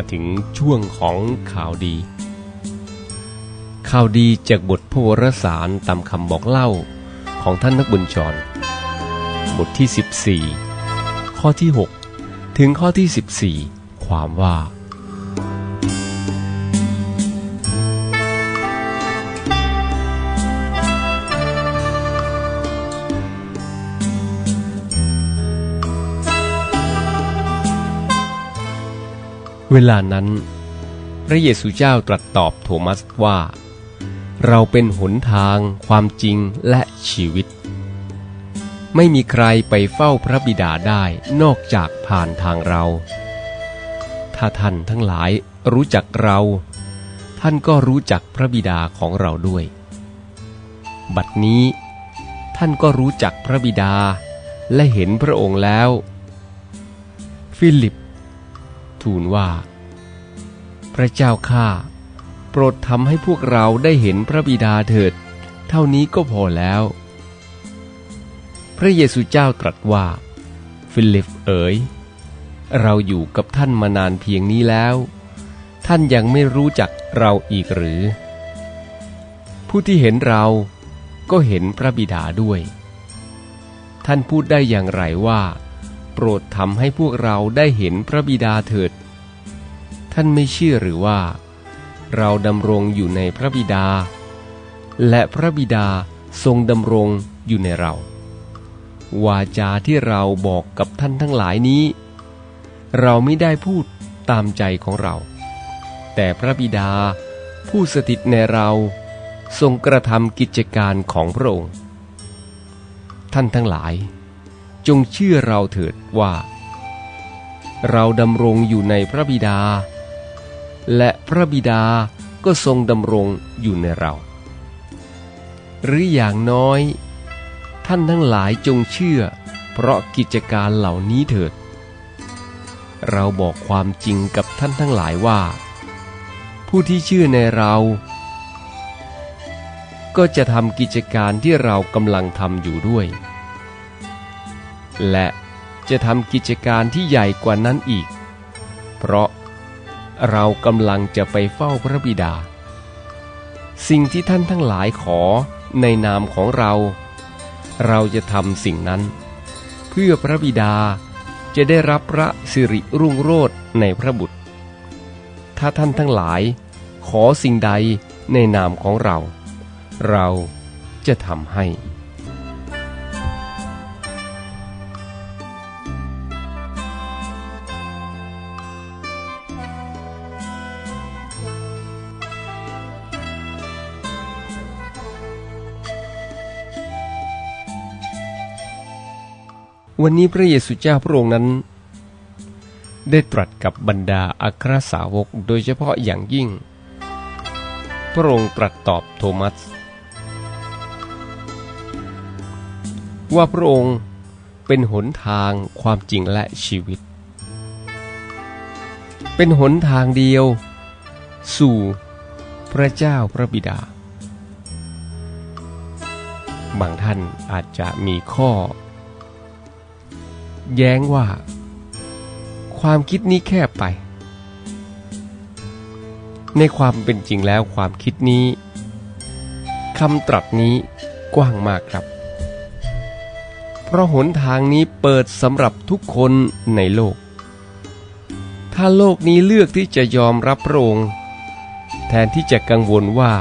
าถึงช่วงของข่าวดี ข่าวดีจากบทพระวรสารตามคำบอกเล่าของท่านนักบุญชร บทที่ 14 ข้อที่ 6 ถึงข้อที่ 14 ความว่า เวลานั้น พระเยซูเจ้าตรัสตอบโทมัสว่า เราเป็นหนทางความจริงและชีวิต ไม่มีใครไปเฝ้าพระบิดาได้นอกจากผ่านทางเรา ถ้าท่านทั้งหลายรู้จักเรา ท่านก็รู้จักพระบิดาของเราด้วย บัดนี้ ท่านก็รู้จักพระบิดาและเห็นพระองค์แล้ว ฟิลิป ทูลว่า พระเจ้าข้าโปรดทำให้พวกเราได้เห็นพระบิดาเถิด เท่านี้ก็พอแล้ว พระเยซูเจ้าตรัสว่า ฟิลิปเอ๋ย เราอยู่กับท่านมานานเพียงนี้แล้ว ท่านยังไม่รู้จักเราอีกหรือ ผู้ที่เห็นเราก็เห็นพระบิดาด้วย ท่านพูดได้อย่างไรว่า โปรดทำให้พวกเราได้เห็นพระบิดาเถิด ท่านไม่เชื่อหรือว่า เราดำรงอยู่ในพระบิดา และพระบิดาทรงดำรงอยู่ในเรา วาจาที่เราบอกกับท่านทั้งหลายนี้ เราไม่ได้พูดตามใจของเรา แต่พระบิดาผู้สถิตในเราทรงกระทำกิจการของพระองค์ ท่านทั้งหลาย จงเชื่อเราเถิดว่า เราดำรงอยู่ในพระบิดา และพระบิดาก็ทรงดำรงอยู่ในเรา หรืออย่างน้อย ท่านทั้งหลายจงเชื่อ เพราะกิจการเหล่านี้เถิด เราบอกความจริงกับท่านทั้งหลายว่า ผู้ที่เชื่อในเรา ก็จะทำกิจการที่เรากำลังทำอยู่ด้วย และจะทำกิจการที่ใหญ่กว่านั้นอีก เพราะเรากำลังจะไปเฝ้าพระบิดา สิ่งที่ท่านทั้งหลายขอในนามของเรา เราจะทำสิ่งนั้น เพื่อพระบิดาจะได้รับพระสิริรุ่งโรจน์ในพระบุตร ถ้าท่านทั้งหลายขอสิ่งใดในนามของเรา เราจะทำให้ วันนี้พระเยซูเจ้าพระองค์นั้น ได้ตรัสกับบรรดาอัครสาวกโดยเฉพาะอย่างยิ่ง พระองค์ตรัสตอบโทมัส ว่าพระองค์เป็นหนทางความจริงและชีวิต เป็นหนทางเดียว สู่พระเจ้าพระบิดา บางท่านอาจจะมีข้อ แย้งว่า ความคิดนี้แคบไป ในความเป็นจริงแล้วความคิดนี้คำตรัสนี้กว้างมากครับ เพราะหนทางนี้เปิดสำหรับทุกคนในโลก ถ้าโลกนี้เลือกที่จะยอมรับพระองค์แทนที่จะกังวลว่า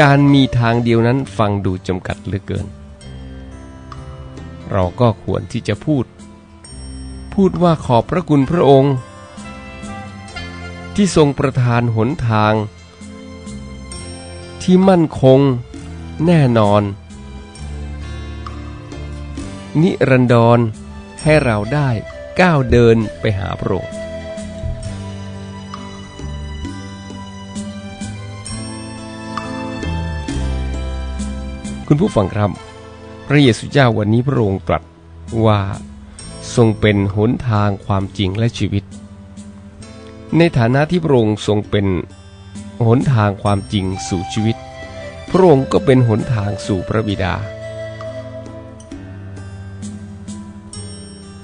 การมีทางเดียวนั้นฟังดูจำกัดเหลือเกิน เราก็ควรที่จะพูด พูดว่าขอบพระคุณพระองค์ ที่ทรงประทานหนทาง ที่มั่นคง แน่นอน นิรันดรให้เราได้ก้าวเดินไปหาพระองค์คุณผู้ฟังครับ พระเยซูเจ้าวันนี้พระองค์ตรัสว่าทรงเป็นหนทางความจริงและชีวิต ในฐานะที่พระองค์ทรงเป็นหนทางความจริงสู่ชีวิต พระองค์ก็เป็นหนทางสู่พระบิดา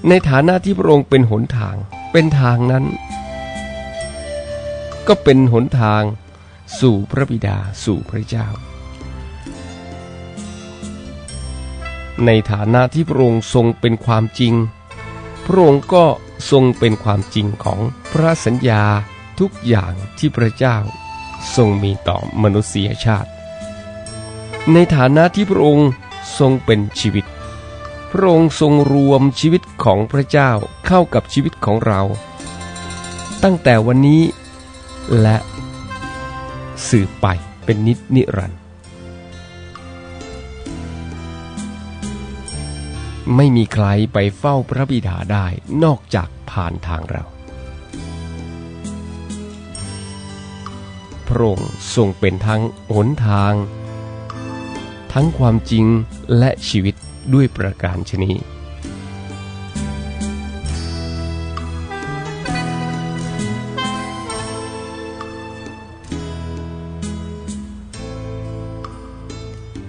ในฐานะที่พระองค์เป็นหนทาง เป็นทางนั้น ก็เป็นหนทางสู่พระบิดาสู่พระเจ้า ในฐานะที่พระองค์ทรงเป็นความจริง พระองค์ก็ทรงเป็นความจริงของพระสัญญาทุกอย่างที่พระเจ้าทรงมีต่อมนุษยชาติ ในฐานะที่พระองค์ทรงเป็นชีวิต พระองค์ทรงรวมชีวิตของพระเจ้าเข้ากับชีวิตของเรา ตั้งแต่วันนี้และสืบไปเป็นนิจนิรันดร์ ไม่มีใครไปเฝ้าพระบิดาได้นอกจากผ่านทางเรา พระองค์ทรงเป็นทั้งหนทาง ทั้งความจริงและชีวิตด้วยประการชนี้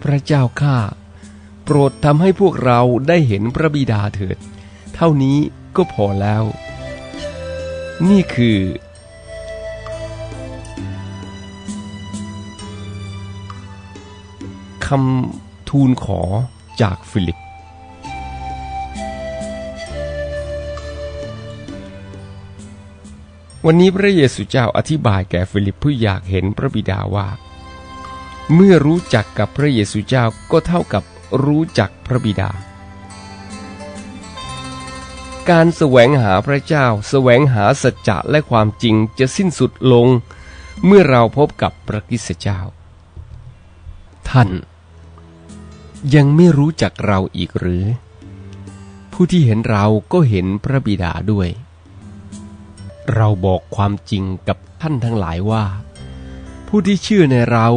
พระเจ้าข้า โปรดทำให้พวกเราได้เห็นพระบิดาเถิด เท่านี้ก็พอแล้ว นี่คือ คำทูลขอจากฟิลิป วันนี้พระเยซูเจ้าอธิบายแก่ฟิลิปผู้อยากเห็นพระบิดาว่า เมื่อรู้จักกับพระเยซูเจ้าก็เท่ากับ รู้จักพระบิดา การแสวงหาพระเจ้า แสวงหาสัจจะและความจริงจะสิ้นสุดลง เมื่อเราพบกับพระคริสเจ้า ท่านยังไม่รู้จักเราอีกหรือ ผู้ที่เห็นเราก็เห็นพระบิดาด้วย เราบอกความจริงกับท่านทั้งหลายว่า ผู้ที่เชื่อในเรา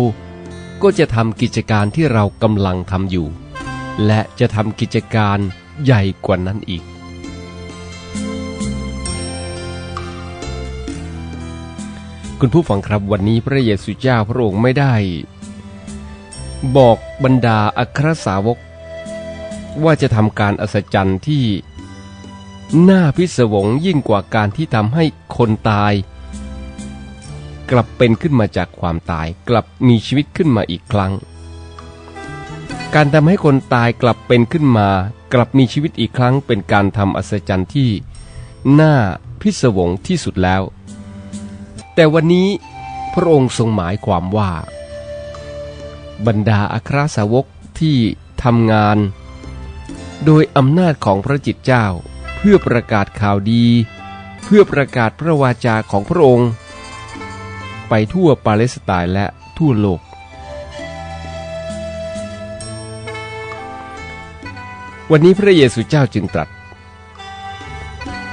ก็จะทำกิจการที่เรากำลังทำอยู่ และจะทำกิจการใหญ่กว่านั้นอีก คุณผู้ฟังครับวันนี้พระเยซูเจ้าพระองค์ไม่ได้ บอกบรรดาอัครสาวก ว่าจะทำการอัศจรรย์ที่น่าพิศวงยิ่งกว่าการที่ทำให้คนตาย กลับเป็นขึ้นมาจากความตายกลับมีชีวิตขึ้นมาอีกครั้ง การทำให้คนตายกลับเป็นขึ้นมา กลับมีชีวิตอีกครั้งเป็นการทำอัศจรรย์ที่น่าพิศวงที่สุดแล้ว แต่วันนี้พระองค์ทรงหมายความว่า บรรดาอัครสาวกที่ทำงาน โดยอำนาจของพระจิตเจ้าเพื่อประกาศข่าวดี เพื่อประกาศพระวาจาของพระองค์ ไปทั่วปาเลสไตน์และทั่วโลก วันนี้พระเยซูเจ้าจึงตรัส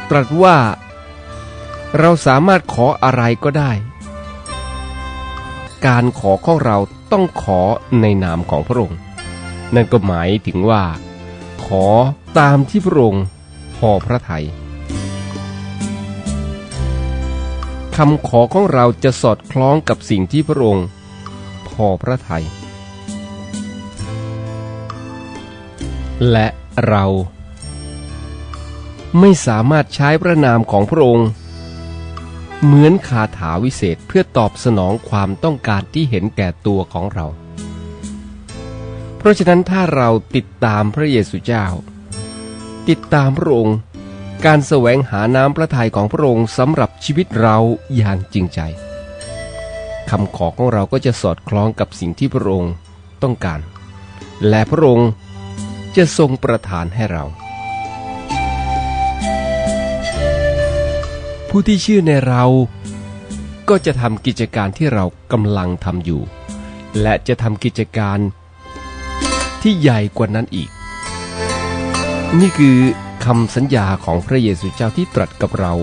ตรัสว่า เราสามารถขออะไรก็ได้ การขอของเราต้องขอในนามของพระองค์ นั่นก็หมายถึงว่า ขอตามที่พระองค์พอพระทยัยคำขอของเราจะสอดคล้องกับสิ่งที่พระองค์ พอพระทยัยและ เรา ไม่สามารถใช้พระนามของพระองค์ เหมือนคาถาวิเศษเพื่อตอบสนองความต้องการที่เห็นแก่ตัวของเรา เพราะฉะนั้นถ้าเราติดตามพระเยซูเจ้า ติดตามพระองค์ การแสวงหาน้ำพระทัยของพระองค์สำหรับชีวิตเราอย่างจริงใจคำขอของเราก็จะสอดคล้องกับสิ่งที่พระองค์ต้องการ และพระองค์ จะทรงประทานให้เรา ผู้ที่เชื่อในเรา ก็จะทำกิจการที่เรากำลังทำอยู่ และจะทำกิจการที่ใหญ่กว่านั้นอีก นี่คือคำสัญญาของพระเยซูเจ้าที่ตรัสกับเรา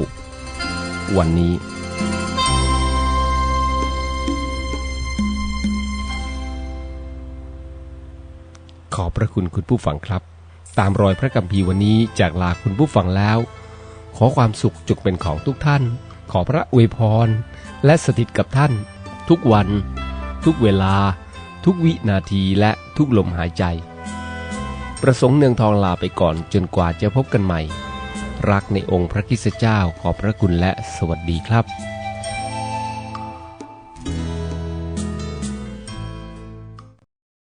วันนี้ ขอบพระคุณคุณผู้ฟังครับ ตามรอยพระกัมภีร์วันนี้จากลาคุณผู้ฟังแล้ว ขอความสุขจุกเป็นของทุกท่าน ขอพระอวยพร และสถิตกับท่าน ทุกวัน ทุกเวลา ทุกวินาทีและทุกลมหายใจ ประสงค์เนืองทองลาไปก่อนจนกว่าจะพบกันใหม่ รักในองค์พระคิสเจ้าขอบพระคุณและสวัสดีครับ